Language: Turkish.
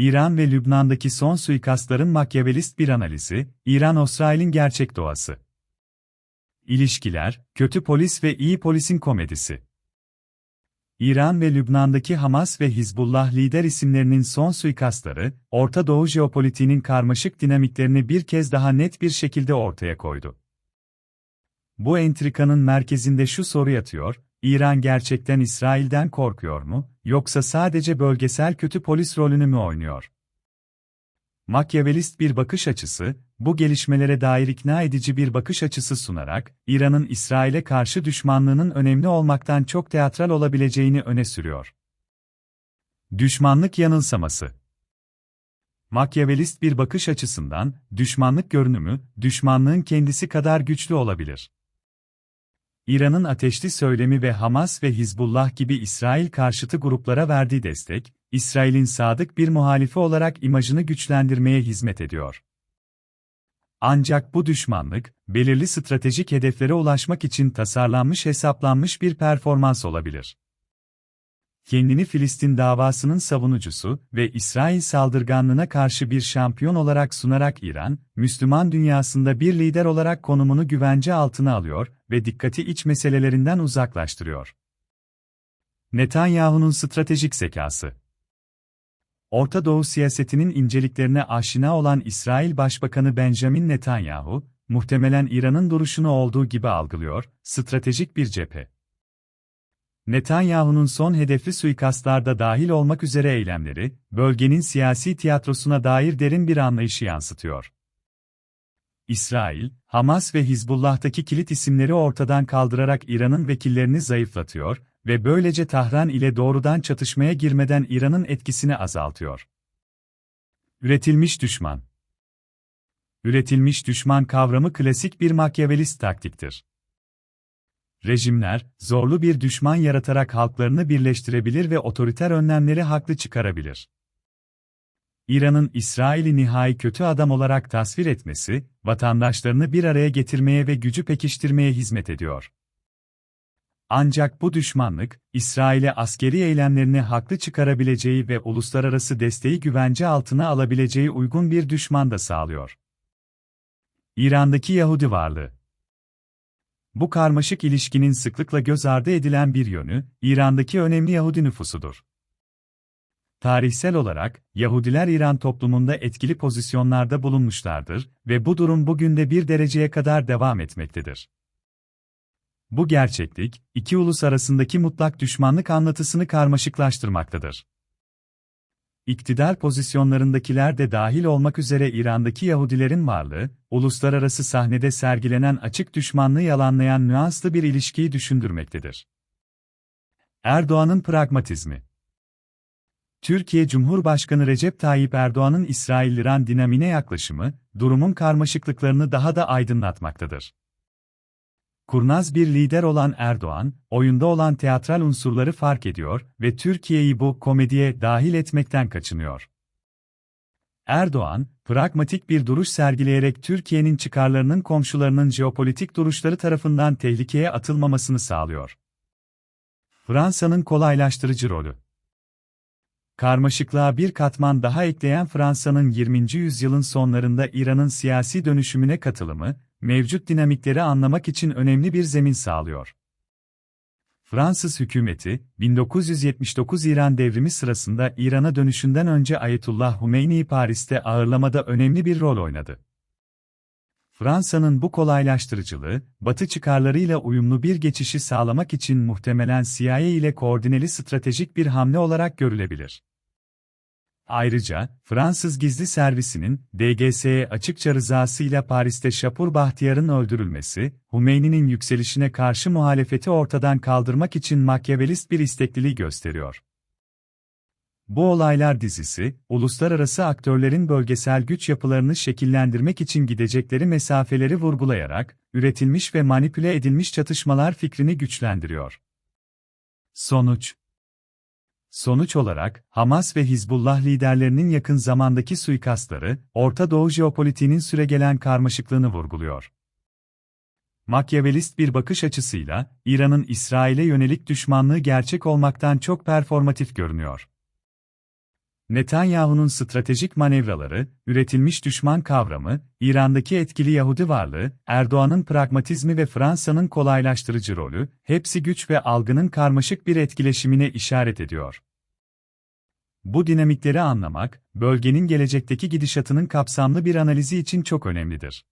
İran ve Lübnan'daki son suikastların makyavelist bir analizi, İran-İsrail'in gerçek doğası. İlişkiler, kötü polis ve iyi polisin komedisi. İran ve Lübnan'daki Hamas ve Hizbullah lider isimlerinin son suikastları, Orta Doğu jeopolitiğinin karmaşık dinamiklerini bir kez daha net bir şekilde ortaya koydu. Bu entrikanın merkezinde şu soru yatıyor, İran gerçekten İsrail'den korkuyor mu, yoksa sadece bölgesel kötü polis rolünü mü oynuyor? Makyavelist bir bakış açısı, bu gelişmelere dair ikna edici bir bakış açısı sunarak, İran'ın İsrail'e karşı düşmanlığının önemli olmaktan çok teatral olabileceğini öne sürüyor. Düşmanlık yanılsaması Makyavelist bir bakış açısından, düşmanlık görünümü, düşmanlığın kendisi kadar güçlü olabilir. İran'ın ateşli söylemi ve Hamas ve Hizbullah gibi İsrail karşıtı gruplara verdiği destek, İsrail'in sadık bir muhalifi olarak imajını güçlendirmeye hizmet ediyor. Ancak bu düşmanlık, belirli stratejik hedeflere ulaşmak için tasarlanmış hesaplanmış bir performans olabilir. Kendini Filistin davasının savunucusu ve İsrail saldırganlığına karşı bir şampiyon olarak sunarak İran, Müslüman dünyasında bir lider olarak konumunu güvence altına alıyor ve dikkati iç meselelerinden uzaklaştırıyor. Netanyahu'nun stratejik zekası Orta Doğu siyasetinin inceliklerine aşina olan İsrail Başbakanı Benjamin Netanyahu, muhtemelen İran'ın duruşunu olduğu gibi algılıyor, stratejik bir cephe. Netanyahu'nun son hedefli suikastlarda dahil olmak üzere eylemleri, bölgenin siyasi tiyatrosuna dair derin bir anlayışı yansıtıyor. İsrail, Hamas ve Hizbullah'taki kilit isimleri ortadan kaldırarak İran'ın vekillerini zayıflatıyor ve böylece Tahran ile doğrudan çatışmaya girmeden İran'ın etkisini azaltıyor. Üretilmiş düşman Üretilmiş düşman kavramı klasik bir makyavelist taktiktir. Rejimler, zorlu bir düşman yaratarak halklarını birleştirebilir ve otoriter önlemleri haklı çıkarabilir. İran'ın İsrail'i nihai kötü adam olarak tasvir etmesi, vatandaşlarını bir araya getirmeye ve gücü pekiştirmeye hizmet ediyor. Ancak bu düşmanlık, İsrail'e askeri eylemlerini haklı çıkarabileceği ve uluslararası desteği güvence altına alabileceği uygun bir düşman da sağlıyor. İran'daki Yahudi varlığı Bu karmaşık ilişkinin sıklıkla göz ardı edilen bir yönü, İran'daki önemli Yahudi nüfusudur. Tarihsel olarak, Yahudiler İran toplumunda etkili pozisyonlarda bulunmuşlardır ve bu durum bugün de bir dereceye kadar devam etmektedir. Bu gerçeklik, iki ulus arasındaki mutlak düşmanlık anlatısını karmaşıklaştırmaktadır. İktidar pozisyonlarındakiler de dahil olmak üzere İran'daki Yahudilerin varlığı, uluslararası sahnede sergilenen açık düşmanlığı yalanlayan nüanslı bir ilişkiyi düşündürmektedir. Erdoğan'ın pragmatizmi Türkiye Cumhurbaşkanı Recep Tayyip Erdoğan'ın İsrail-İran dinamine yaklaşımı, durumun karmaşıklıklarını daha da aydınlatmaktadır. Kurnaz bir lider olan Erdoğan, oyunda olan teatral unsurları fark ediyor ve Türkiye'yi bu komediye dahil etmekten kaçınıyor. Erdoğan, pragmatik bir duruş sergileyerek Türkiye'nin çıkarlarının komşularının jeopolitik duruşları tarafından tehlikeye atılmamasını sağlıyor. Fransa'nın kolaylaştırıcı rolü Karmaşıklığa bir katman daha ekleyen Fransa'nın 20. yüzyılın sonlarında İran'ın siyasi dönüşümüne katılımı, mevcut dinamikleri anlamak için önemli bir zemin sağlıyor. Fransız hükümeti, 1979 İran devrimi sırasında İran'a dönüşünden önce Ayetullah Humeyni'yi Paris'te ağırlamada önemli bir rol oynadı. Fransa'nın bu kolaylaştırıcılığı, Batı çıkarlarıyla uyumlu bir geçişi sağlamak için muhtemelen CIA ile koordineli stratejik bir hamle olarak görülebilir. Ayrıca, Fransız gizli servisinin, DGS'ye açıkça rızasıyla Paris'te Şapur Bahtiyar'ın öldürülmesi, Hümeyni'nin yükselişine karşı muhalefeti ortadan kaldırmak için makyavelist bir istekliliği gösteriyor. Bu olaylar dizisi, uluslararası aktörlerin bölgesel güç yapılarını şekillendirmek için gidecekleri mesafeleri vurgulayarak, üretilmiş ve manipüle edilmiş çatışmalar fikrini güçlendiriyor. Sonuç Sonuç olarak, Hamas ve Hizbullah liderlerinin yakın zamandaki suikastları, Orta Doğu jeopolitiğinin süregelen karmaşıklığını vurguluyor. Makyavelist bir bakış açısıyla, İran'ın İsrail'e yönelik düşmanlığı gerçek olmaktan çok performatif görünüyor. Netanyahu'nun stratejik manevraları, üretilmiş düşman kavramı, İran'daki etkili Yahudi varlığı, Erdoğan'ın pragmatizmi ve Fransa'nın kolaylaştırıcı rolü, hepsi güç ve algının karmaşık bir etkileşimine işaret ediyor. Bu dinamikleri anlamak, bölgenin gelecekteki gidişatının kapsamlı bir analizi için çok önemlidir.